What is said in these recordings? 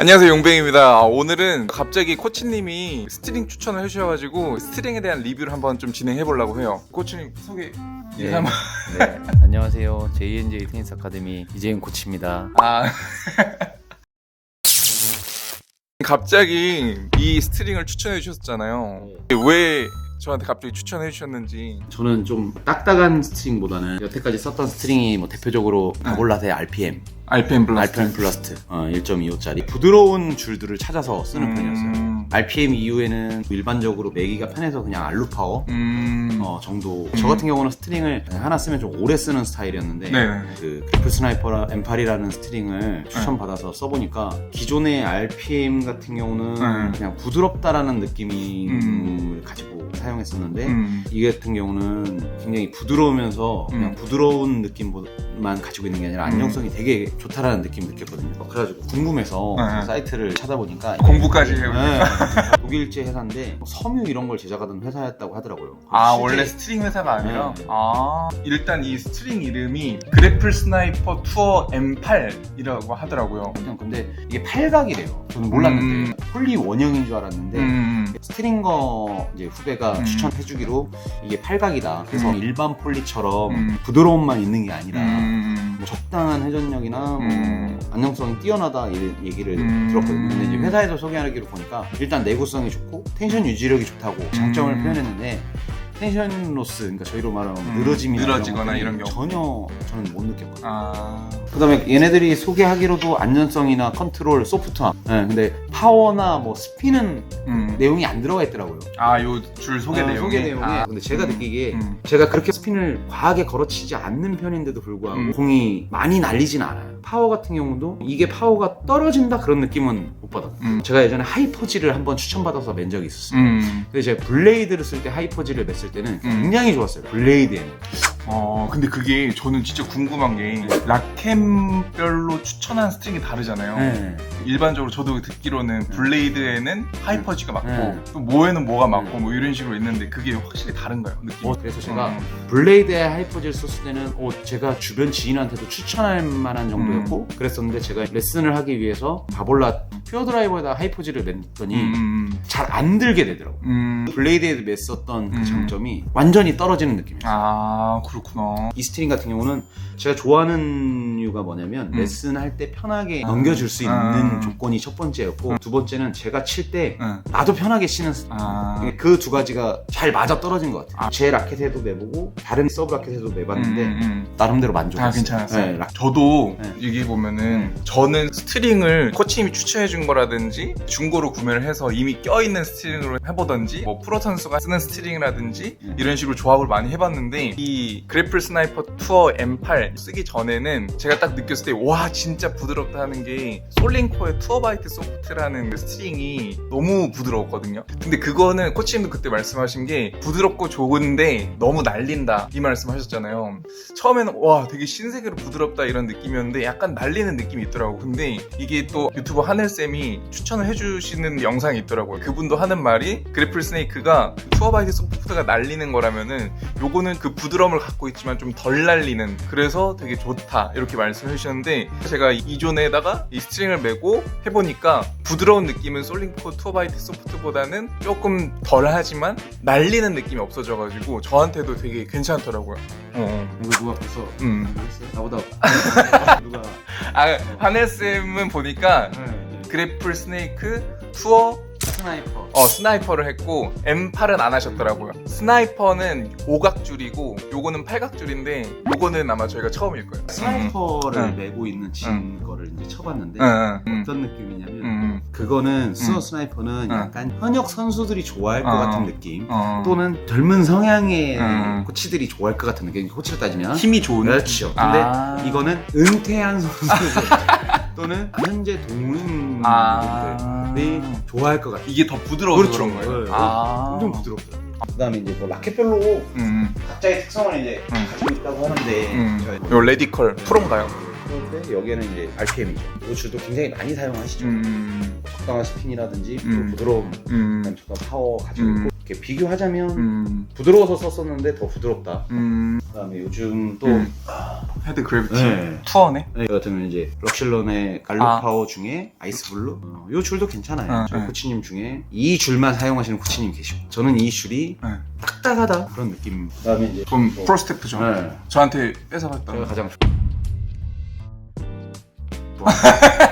안녕하세요 용뱅입니다 아, 오늘은 갑자기 코치님이 스트링 추천을 해주셔가지고 스트링에 대한 리뷰를 한번 좀 진행해 보려고 해요 코치님 소개 네. 인사 네. 안녕하세요. JNJ 테니스 아카데미 이재인 코치입니다. 아 갑자기 이 스트링을 추천해 주셨잖아요 왜 저한테 갑자기 추천해 주셨는지. 저는 좀 딱딱한 스트링보다는 여태까지 썼던 스트링이 뭐 대표적으로 바볼라의 RPM, RPM 블라스트. RPM 플러스트. 어, 1.25짜리. 부드러운 줄들을 찾아서 쓰는 편이었어요. 음, RPM 이후에는 일반적으로 매기가 편해서 그냥 알루 파워 음, 어, 정도. 저 같은 경우는 스트링을 하나 쓰면 좀 오래 쓰는 스타일이었는데 네. 그 그리프 스나이퍼 M8이라는 스트링을 추천받아서 써보니까 기존의 RPM 같은 경우는 네. 그냥 부드럽다라는 느낌을 음. 가지고 사용했었는데 음, 이 같은 경우는 굉장히 부드러우면서 그냥 음. 부드러운 느낌 만 가지고 있는 게 아니라 안정성이 되게 좋다라는 느낌을 느꼈거든요. 그래가지고 궁금해서 네. 사이트를 찾아보니까 공부까지 해요 네. 독일제 회사인데 섬유 이런 걸 제작하던 회사였다고 하더라고요. 아 실제 원래 스트링 회사가 아니라 네. 아 일단 이 스트링 이름이 그래플 스나이퍼 투어 M8이라고 하더라고요. 그냥 근데 이게 팔각이래요. 저는 몰랐는데 음. 폴리 원형인 줄 알았는데 음, 스트링거 이제 후배가 음. 추천해주기로 이게 팔각이다. 그래서 음. 일반 폴리처럼 음. 부드러움만 있는 게 아니라 음, 뭐 적당한 회전력이나 뭐 음. 안정성이 뛰어나다 이 얘기를 음. 들었거든요. 근데 이제 회사에서 소개하기로 보니까 일단 내구성이 좋고 텐션 유지력이 좋다고 장점을 음. 표현했는데 텐션 로스, 그러니까 저희로 말하면 음. 늘어짐이나 늘어지거나 이런 경우. 전혀 저는 못 느꼈거든요. 아 그다음에 얘네들이 소개하기로도 안전성이나 컨트롤, 소프트함. 네, 근데 파워나 뭐 스피는 음. 내용이 안 들어가 있더라고요. 아 요 줄 소개 어, 내용이 소개 내용에. 아, 근데 제가 음, 느끼기에 음. 제가 그렇게 스핀을 과하게 걸어치지 않는 편인데도 불구하고 음. 공이 많이 날리진 않아요. 파워 같은 경우도 이게 파워가 떨어진다 그런 느낌은 못 받았어요. 음. 제가 예전에 하이퍼지를 한번 추천받아서 맨 적이 있었어요. 음. 근데 제가 블레이드를 쓸 때 하이퍼지를 맸을 때는 음. 굉장히 좋았어요. 블레이드에는. 어 근데 그게 저는 진짜 궁금한 게 락캠별로 추천한 스트링이 다르잖아요. 네. 일반적으로 저도 듣기로는 블레이드에는 하이퍼지가 맞고 네. 또 뭐에는 뭐가 맞고 네. 뭐 이런 식으로 있는데 그게 확실히 다른가요 느낌? 어, 그래서 제가 음. 블레이드에 하이퍼지를 썼을 때는 어, 제가 주변 지인한테도 추천할 만한 정도였고 음. 그랬었는데 제가 레슨을 하기 위해서 바볼라 퓨어 드라이버에다 하이퍼지를 냈더니 음, 잘 안 들게 되더라고요. 음. 블레이드에 맸었던 그 음. 장점이 완전히 떨어지는 느낌이에요. 아 그렇구나. 이 스트링 같은 경우는 제가 좋아하는 이유가 뭐냐면 음. 레슨할 때 편하게 아. 넘겨줄 수 있는 아. 조건이 첫 번째였고 두 번째는 제가 칠때 응. 나도 편하게 치는 스트링 아. 그 두 가지가 잘 맞아 떨어진 것 같아요. 아. 제 라켓에도 매보고 다른 서브 라켓에도 매봤는데 음, 음. 나름대로 만족했어요. 아 괜찮았어요. 네, 라- 저도 네. 얘기해 보면은 저는 스트링을 코치님이 추천해 준 거라든지 중고로 구매를 해서 이미 껴 있는 스트링으로 해보던지 뭐 프로 선수가 쓰는 스트링이라든지 네. 이런 식으로 조합을 많이 해봤는데 이 그래플 스나이퍼 투어 M8 쓰기 전에는 제가 딱 느꼈을 때 와 진짜 부드럽다 하는 게 솔링코의 투어바이트 소프트라는 그 스트링이 너무 부드러웠거든요. 근데 그거는 코치님도 그때 말씀하신 게 부드럽고 좋은데 너무 날린다 이 말씀하셨잖아요. 처음에는 와 되게 신세계로 부드럽다 이런 느낌이었는데 약간 날리는 느낌이 있더라고 근데 이게 또 유튜버 하늘 쌤이 추천을 해주시는 영상이 있더라고요 그분도 하는 말이 그래플 스네이크가 투어바이트 소프트가 날리는 거라면은 요거는 그 부드러움을 갖고 있지만 좀 덜 날리는 그래서 되게 좋다 이렇게 말씀해 주셨는데 제가 이 존에다가 이 스트링을 메고 해보니까 부드러운 느낌은 솔링코 투어바이트 소프트보다는 조금 덜 하지만 날리는 느낌이 없어져가지고 저한테도 되게 괜찮더라고요 어. 이거 누가 벌써 음. 누가 했어요? 나보다 누가 아, 하늘쌤은 보니까 네. 그래플 스네이크 투어 스나이퍼 어, 스나이퍼를 했고 M8은 안 하셨더라고요. 스나이퍼는 오각줄이고 요거는 팔각줄인데 요거는 아마 저희가 처음일 거예요. 스나이퍼를 응. 메고 있는 진 거를 이제 쳐봤는데 응, 응, 응. 어떤 느낌이냐면 응, 응. 그거는 스노 응. 스나이퍼는 응. 약간 현역 선수들이 좋아할 것 어. 같은 느낌 어. 또는 젊은 성향의 응. 코치들이 좋아할 것 같은 느낌 코치로 따지면 힘이 좋은. 그렇죠 근데 아. 이거는 은퇴한 선수들 또는 현재 동문들이 아. 좋아할 것 같아요 이게 더 부드러워서 그렇죠. 그런 거예요. 네. 아. 엄청 부드럽더라고요 그 다음에 이제 뭐 라켓별로 음, 각자의 특성을 이제 응. 가지고 있다고 하는데 음. 저희 요 레디컬 프로인가요? 그런데 여기에는 이제 RPM이죠 이 줄도 굉장히 많이 사용하시죠 음. 적당한 스핀이라든지 음. 또 부드러움 음. 적당한 파워 가지고 음. 있고 이렇게 비교하자면 음, 부드러워서 썼었는데 더 부드럽다. 음, 그다음에 요즘 또 음. 헤드 그래비티 네. 투어네. 네, 이거 같은 경우는 이제 럭실런의 갈로파워 중에 아이스 블루 어, 이 줄도 괜찮아요. 어, 저희 네. 코치님 중에 이 줄만 사용하시는 코치님 계시고 저는 이 줄이 네. 딱딱하다 그런 느낌. 그다음에 이제 그럼 뭐, 프로스테프죠. 네. 저한테. 가장 제가 가장 좋아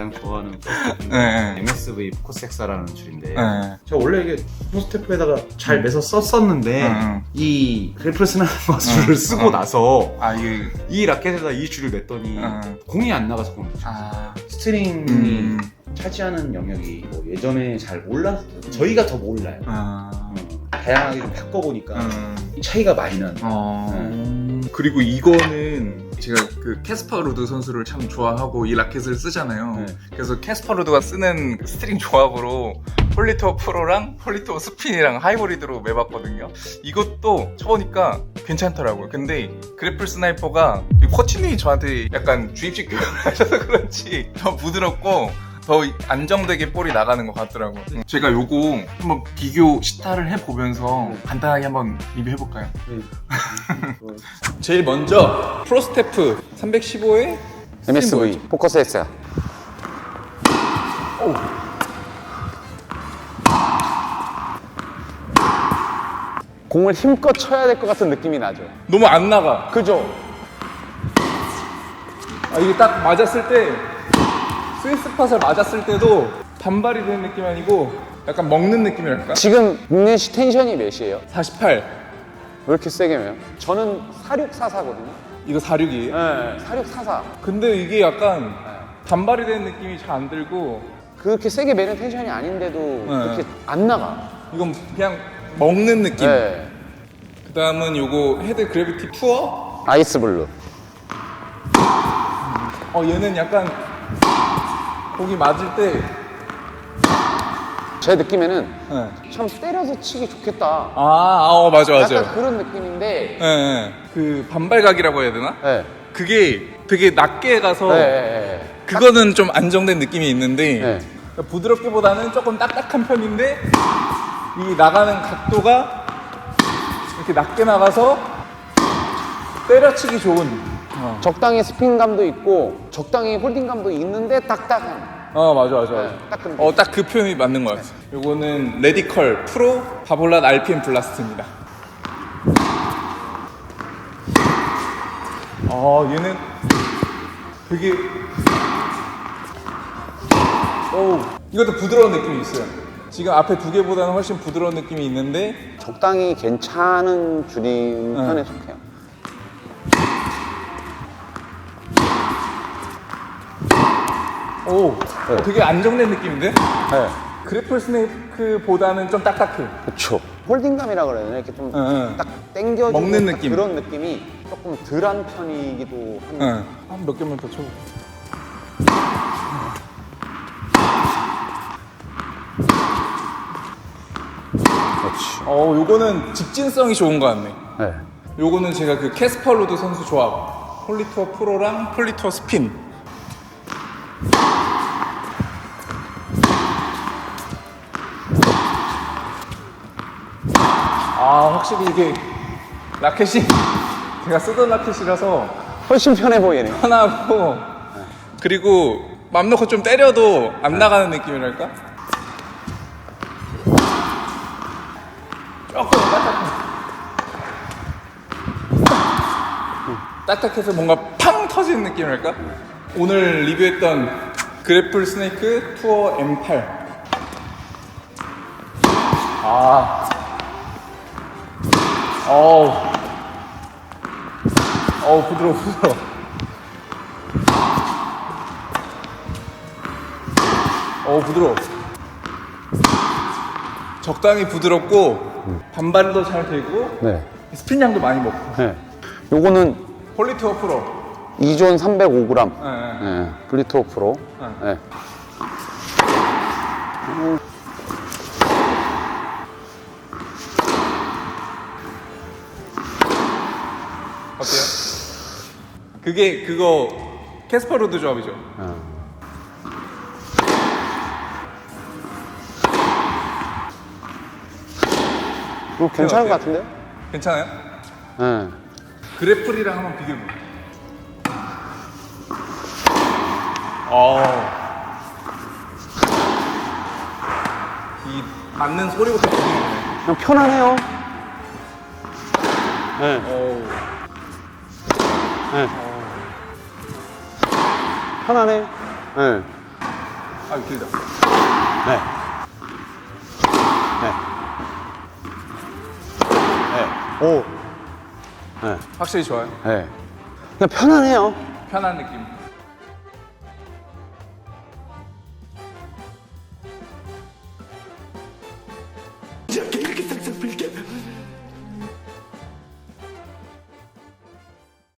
하는 프로스테프는 네, 네. MSV 포코섹사라는 줄인데 네. 제가 원래 이게 프로스테프에다가 잘 매서 썼었는데 음, 음. 이 그래플스나 줄을 음, 쓰고 음. 나서 아 이게 이 라켓에다 이 줄을 맸더니 음. 공이 안 나가서 그런 거죠. 아 스트링이 음. 차지하는 영역이 뭐 예전에 잘 몰랐 저희가 더 몰라요. 아. 어, 다양하게 좀 바꿔보니까 음. 차이가 많이 나는. 어. 그리고 이거는 제가 그 캐스퍼 루드 선수를 참 좋아하고 이 라켓을 쓰잖아요. 네. 그래서 캐스퍼 루드가 쓰는 그 스트링 조합으로 폴리토 프로랑 폴리토 스핀이랑 하이브리드로 매봤거든요. 이것도 쳐보니까 괜찮더라고요. 근데 그래플 스나이퍼가 이 코치님이 저한테 약간 주입식 교육을 하셔서 그런지 더 부드럽고 더 안정되게 볼이 나가는 것 같더라고요. 제가 요거 한번 비교 시타를 해보면서 간단하게 한번 리뷰해볼까요? 제일 먼저 프로스테프 315에 MSV 포커스 X야. 공을 힘껏 쳐야 될 것 같은 느낌이 나죠. 너무 안 나가. 그죠? 아, 이게 딱 맞았을 때 스위스 팟을 맞았을 때도 반발이 되는 느낌 아니고 약간 먹는 느낌이랄까? 지금 묵넷이 텐션이 몇이에요? 48. 왜 이렇게 세게 매요? 저는 4644거든요. 이거 46이에요. 네, 4644. 근데 이게 약간 반발이 되는 느낌이 잘 안 들고 그렇게 세게 매는 텐션이 아닌데도 그렇게 안 나가. 이건 그냥 먹는 느낌. 네. 그 다음은 요거 헤드 그래비티 투어. 아이스 블루. 어 얘는 약간 거기 맞을 때 제 느낌에는 네. 참 때려서 치기 좋겠다. 아, 아, 어, 맞아, 맞아. 약간 그런 느낌인데. 예, 예. 그 반발각이라고 해야 되나? 네. 그게 되게 낮게 가서 네, 네, 그거는 좀 안정된 느낌이 있는데 네. 그러니까 부드럽기보다는 조금 딱딱한 편인데 이 나가는 각도가 이렇게 낮게 나가서 때려치기 좋은 어, 적당히 스핀감도 있고 적당히 홀딩감도 있는데 딱딱한. 어 맞아 맞아 맞아 네, 딱그 느낌. 어딱 그 표현이 맞는 것 같아 요거는 레디컬 프로 바볼랏 RPM 블라스트입니다 아 얘는 되게 오 이것도 부드러운 느낌이 있어요 지금 앞에 두 개보다는 훨씬 부드러운 느낌이 있는데 적당히 괜찮은 줄인 네. 편에 속해요. 오 되게 안정된 느낌인데 네. 그래플 스네이크보다는 좀 딱딱해 그렇죠. 홀딩감이라 그래야 되나? 이렇게 좀 응, 응. 딱 땡겨주는 먹는 딱 느낌. 그런 느낌이 조금 덜한 편이기도 합니다. 한몇 개만 더 쳐볼게 그렇지. 어, 요거는 직진성이 좋은 것 같네. 네. 요거는 제가 그 캐스퍼 로드 선수 조합. 폴리투어 프로랑 폴리투어 스핀. 확실히 이게 라켓이 제가 쓰던 라켓이라서 훨씬 편해 보이네요. 편하고 그리고 맘 놓고 좀 때려도 안 나가는 느낌이랄까? 조금 딱딱해. 딱딱해서 뭔가 팡 터지는 느낌이랄까? 오늘 리뷰했던 그래플 스네이크 투어 M8 아 어우 어우 부드러워 부드러워 어 부드러워. 적당히 부드럽고 반발도 잘 되고 네. 스핀 양도 많이 먹고. 네. 요거는 폴리투어 프로. 2존 305g. 예, 예. 네. 블리토 프로. 네. 네. 그게 그거 캐스퍼로드 조합이죠. 이거 괜찮은? 것 같은데요? 괜찮아요? 네. 그래플이랑 한번 비교해 볼게요. 어. 이 맞는 소리부터 들리네. 그냥 편하네요. 네. 오. 네. 편하네. 네. 아, 길다. 네. 네. 네. 오. 네. 확실히 좋아요. 네. 그냥 편하네요. 편한 느낌.